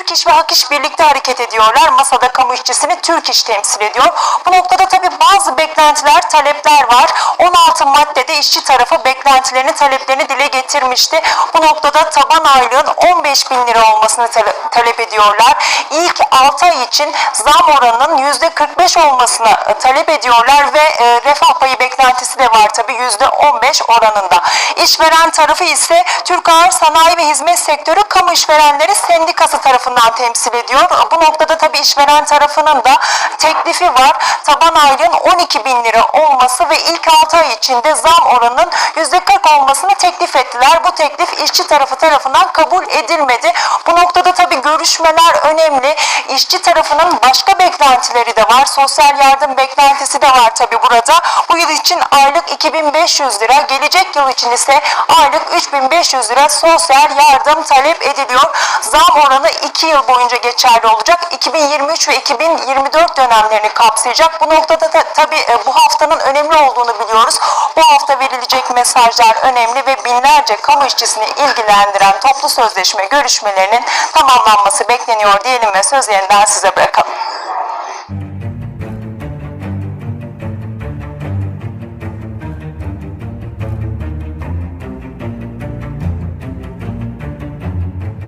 Türk İş ve Hak İş birlikte hareket ediyorlar. Masada kamu işçisini Türk İş temsil ediyor. Bu noktada tabii bazı beklentiler, talepler var. 16 maddede işçi tarafı beklentilerini, taleplerini dile getirmişti. Bu noktada taban aylığın 15 bin lira olmasını tale- talep ediyorlar. İlk 6 ay için zam oranının %45 olmasını e, talep ediyorlar ve e, refah payı tabii %15 oranında. İşveren tarafı ise Türk Ağır Sanayi ve Hizmet Sektörü Kamu İşverenleri Sendikası tarafından temsil ediyor. Bu noktada tabii işveren tarafının da teklifi var. Taban aylığın 12 bin lira olması ve ilk 6 ay içinde zam oranının %40 olmasını teklif ettiler. Bu teklif işçi tarafı tarafından kabul edilmedi. Bu noktada tabii görüşmeler önemli. İşçi tarafının başka beklentileri de var. Sosyal yardım beklentisi de var tabii burada. Bu yıl için aylık 2500 lira, gelecek yıl için ise aylık 3500 lira sosyal yardım talep ediliyor. Zam oranı 2 yıl boyunca geçerli olacak. 2023 ve 2024 dönemlerini kapsayacak. Bu noktada da tabii e, bu haftanın önemli hafta verilecek mesajlar önemli ve binlerce kamu işçisini ilgilendiren toplu sözleşme görüşmelerinin tamamlanması bekleniyor diyelim ve söz yeniden size bırakalım.